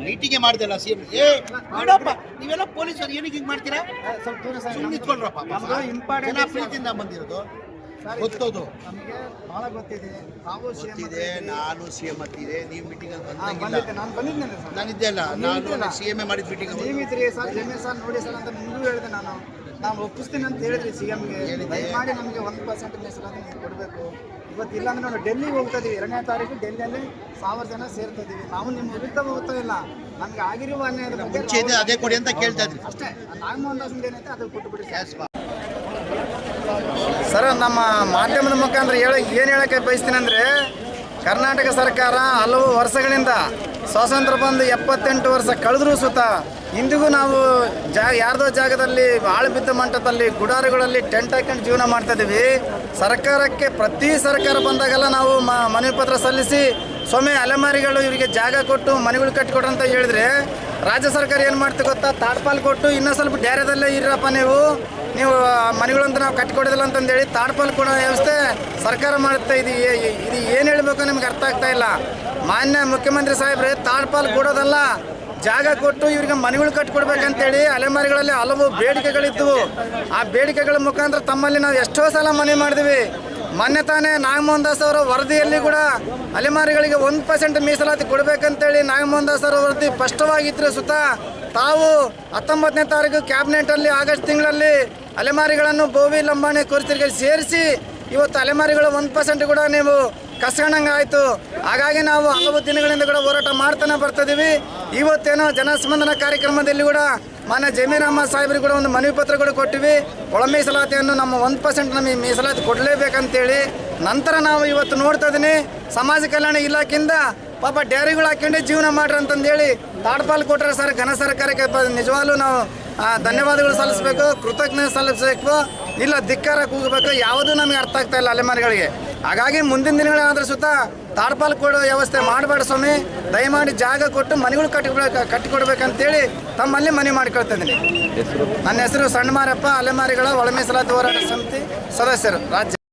Meeting ಮಾಡ್ದಲ್ಲ C M. ಏ ಮಾಡಪ್ಪ ನೀವೆಲ್ಲ ಪೊಲೀಸರು ಏನಕ್ಕೆ ಹಿಂಗ್ ಮಾಡ್ತೀರಾ? ಸುಮ್ಮನೆ ನಿಂತ್ಕೊಂಡ್ರಪ್ಪ. ಇಂಪಾರ್ಟೆಂಟ್ ಪ್ರೀತಿಯಿಂದ ಬಂದಿರೋದು. ಗೊತ್ತೋದು. ನಮಗೆ ಬಹಳ ಗೊತ್ತಿದೆ. ನಾವು ಗೊತ್ತಿದೆ ನಾನು ಸಿ ಎಂ ಹತ್ತಿದೆ ನೀವು ಮೀಟಿಂಗ್ ಅಲ್ಲಿ ಹಾ, ಬಂದಂಗಿಲ್ಲ. ಬಂದಿದ್ದೆ ನಾನು ಬಂದಿದ್ದೇನೆ ಸರ್. ನಾನಿದ್ದೆ ಅಲ್ಲ. ನಾನು. ಸಿ ಎಂ ಎ ಮಾಡಿದ ಮೀಟಿಂಗ್ ನೀವಿದ್ರಿ ಸರ್ ಎ ಸರ್ ನೋಡಿ ಸರ್ ಅಂತ ನಿಮಗೂ ಹೇಳಿದೆ ನಾನು. ನಾನು ಒಪ್ಪಿಸ್ತೀನಿ ಅಂತ ಹೇಳಿದ್ರಿ ಸಿ ಹೇಳಿದ್ದೆ. ದಯಮಾಡಿ ನಮಗೆ ಒಂದು ಪರ್ಸೆಂಟ್ ಮೀಸಲಾತಿ ನೀವು ಕೊಡಬೇಕು. ಇವತ್ತು ಇಲ್ಲ ಅಂದ್ರೆ ನಾವು ಡೆಲ್ಲಿಗೆ ಹೋಗ್ತಾ ಇದ್ದೀವಿ ಎರಡನೇ ತಾರೀಕು ಡೆಲ್ಲಿಯಲ್ಲಿ ಸಾವಿರ ಜನ ಸೇರ್ತಾ ಇದ್ದೀವಿ ನಾವು ನಿಮ್ಮ ವಿರುದ್ಧ ಹೋಗ್ತಾ ಇಲ್ಲ. ನಮ್ಗೆ ಆಗಿರುವ ಅನ್ಯಾಯದ ಬಗ್ಗೆ ಅದೇ ಕೊಡಿ ಅಂತ ಕೇಳ್ತಾ ಇದ್ವಿ ಅಷ್ಟೇ. ನಾಗಮೋಹನ್ ದಾಸ್ ಏನೈತೆ ಅದು ಕೊಟ್ಟುಬಿಡಿ ಸರ್. ಬಾ. ಸರ್ ನಮ್ಮ ಮಾಧ್ಯಮದ ಮುಖಾಂತರ ಹೇಳ ಏನು ಹೇಳಕ್ಕೆ ಬಯಸ್ತೀನಿ ಅಂದರೆ ಕರ್ನಾಟಕ ಸರ್ಕಾರ ಹಲವು ವರ್ಷಗಳಿಂದ ಸ್ವಾತಂತ್ರ್ಯ ಬಂದು ಎಪ್ಪತ್ತೆಂಟು ವರ್ಷ ಕಳೆದ್ರೂ ಸುತ್ತ ಇಂದಿಗೂ ನಾವು ಜಾ ಯಾರ್ದೋ ಜಾಗದಲ್ಲಿ ಆಳು ಬಿದ್ದ ಮಂಟಪದಲ್ಲಿ ಗುಡಾರುಗಳಲ್ಲಿ ಟೆಂಟ್ ಹಾಕೊಂಡು ಜೀವನ ಮಾಡ್ತಾ ಇದ್ದೀವಿ. ಸರ್ಕಾರಕ್ಕೆ ಪ್ರತಿ ಸರ್ಕಾರ ಬಂದಾಗೆಲ್ಲ ನಾವು ಮ, ಮನವಿ ಪತ್ರ ಸಲ್ಲಿಸಿ ಸ್ವಾಮಿ ಅಲೆಮಾರಿಗಳು ಇವರಿಗೆ ಜಾಗ ಕೊಟ್ಟು ಮನೆಗಳು ಕಟ್ಟಿಕೊಡು ಅಂತ ಹೇಳಿದ್ರೆ ರಾಜ್ಯ ಸರ್ಕಾರ ಏನು ಮಾಡ್ತೀವಿ ಗೊತ್ತಾ? ತಾಡ್ಪಾಲ್ ಕೊಟ್ಟು ಇನ್ನೂ ಸ್ವಲ್ಪ ಡ್ಯಾರದಲ್ಲೇ ಇರಪ್ಪ ನೀವು. ನೀವು ಮನೆಗಳಂತ ನಾವು ಕಟ್ಟಿಕೊಡೋದಿಲ್ಲ ಅಂತಂದೇಳಿ ತಾಡ್ಪಾಲ್ ಕೊಡೋ ವ್ಯವಸ್ಥೆ ಸರ್ಕಾರ ಮಾಡುತ್ತೆ ಇದು ಇದು ಏನು ಹೇಳಬೇಕು ನಿಮ್ಗೆ ಅರ್ಥ ಆಗ್ತಾ ಇಲ್ಲ. ಮಾನ್ಯ ಮುಖ್ಯಮಂತ್ರಿ ಸಾಹೇಬ್ರೆ, ತಾಡ್ಪಾಲ್ ಕೊಡೋದಲ್ಲ. ಜಾಗ ಕೊಟ್ಟು ಇವರಿಗೆ ಮನೆಗಳು ಕಟ್ಟಿಕೊಡ್ಬೇಕಂತೇಳಿ ಅಲೆಮಾರಿಗಳಲ್ಲಿ ಹಲವು ಬೇಡಿಕೆಗಳಿದ್ದವು. ಆ ಬೇಡಿಕೆಗಳ ಮುಖಾಂತರ ತಮ್ಮಲ್ಲಿ ನಾವು ಎಷ್ಟೋ ಸಲ ಮನವಿ ಮಾಡಿದ್ವಿ. ಮೊನ್ನೆ ತಾನೇ ನಾಗಮೋಹನ್ ದಾಸ್ ಅವರ ವರದಿಯಲ್ಲಿ ಕೂಡ ಅಲೆಮಾರಿಗಳಿಗೆ ಒಂದು ಪರ್ಸೆಂಟ್ ಮೀಸಲಾತಿ ಕೊಡಬೇಕಂತೇಳಿ ನಾಗಮೋಹನ್ ದಾಸ್ ಅವರ ವರದಿ ಸ್ಪಷ್ಟವಾಗಿದ್ದರೆ ಸುತ್ತ ತಾವು ಹತ್ತೊಂಬತ್ತನೇ ತಾರೀಕು ಕ್ಯಾಬಿನೆಟಲ್ಲಿ ಆಗಸ್ಟ್ ತಿಂಗಳಲ್ಲಿ ಅಲೆಮಾರಿಗಳನ್ನು ಬೋವಿ ಲಂಬಾಣಿ ಕುರಿತರಿಗೆ ಸೇರಿಸಿ ಇವತ್ತು ಅಲೆಮಾರಿಗಳು ಒಂದು ಪರ್ಸೆಂಟ್ ಕೂಡ ನೀವು ಕಸ್ಕೊಂಡಂಗೆ ಆಯಿತು. ಹಾಗಾಗಿ ನಾವು ಹಲವು ದಿನಗಳಿಂದ ಕೂಡ ಹೋರಾಟ ಮಾಡ್ತಾನೆ ಬರ್ತಿದ್ದೀವಿ ಇವತ್ತೇನೋ ಜನಸ್ಪಂದನ ಕಾರ್ಯಕ್ರಮದಲ್ಲಿ ಕೂಡ ಮಾನ್ಯ ಜಮೀರ್ ಸಾಹೇಬ್ರಿಗೆ ಕೂಡ ಒಂದು ಮನವಿ ಪತ್ರ ಕೂಡ ಕೊಟ್ಟಿವಿ. ಒಳ ಮೀಸಲಾತಿಯನ್ನು ನಮ್ಮ ಒಂದು ಪರ್ಸೆಂಟ್ ನಮಗೆ ಮೀಸಲಾತಿ ಕೊಡಲೇಬೇಕಂತೇಳಿ. ನಂತರ ನಾವು ಇವತ್ತು ನೋಡ್ತಾ ಇದ್ದೀನಿ ಸಮಾಜ ಕಲ್ಯಾಣ ಇಲಾಖೆಯಿಂದ ಪಾಪ ಡೈರಿಗಳು ಹಾಕೊಂಡು ಜೀವನ ಮಾಡ್ರಿ ಅಂತಂದೇಳಿ ತಾಡ್ಪಾಲ್ ಕೊಟ್ಟರೆ ಸರ್, ಘನ ಸರ್ಕಾರಕ್ಕೆ ನಿಜವಾಗ್ಲೂ ನಾವು ಧನ್ಯವಾದಗಳು ಸಲ್ಲಿಸಬೇಕು, ಕೃತಜ್ಞತೆ ಸಲ್ಲಿಸಬೇಕು. ಇಲ್ಲ, ಧಿಕ್ಕಾರ ಕೂಗಬೇಕು. ಯಾವುದೂ ನಮಗೆ ಅರ್ಥ ಆಗ್ತಾ ಇಲ್ಲ ಅಲೆಮಾರಿಗಳಿಗೆ. ಹಾಗಾಗಿ ಮುಂದಿನ ದಿನಗಳಾದ್ರೂ ಸುತ್ತ ತಾಡ್ಪಾಲ್ ಕೊಡೋ ವ್ಯವಸ್ಥೆ ಮಾಡಬೇಡ ಸ್ವಾಮಿ. ದಯಮಾಡಿ ಜಾಗ ಕೊಟ್ಟು ಮನೆಗಳು ಕಟ್ಟಿಕೊಡ್ಬೇಕು ಕಟ್ಟಿಕೊಡ್ಬೇಕಂತೇಳಿ ತಮ್ಮಲ್ಲಿ ಮನವಿ ಮಾಡ್ಕೊಳ್ತಾ ಇದ್ದೀನಿ. ನನ್ನ ಹೆಸರು ಸಣ್ಣ ಮಾರಪ್ಪ ಅಲೆಮಾರಿಗಳ ಒಳ ಮೀಸಲಾತಿ ಹೋರಾಟ ಸಮಿತಿ ಸದಸ್ಯರು ರಾಜ್ಯ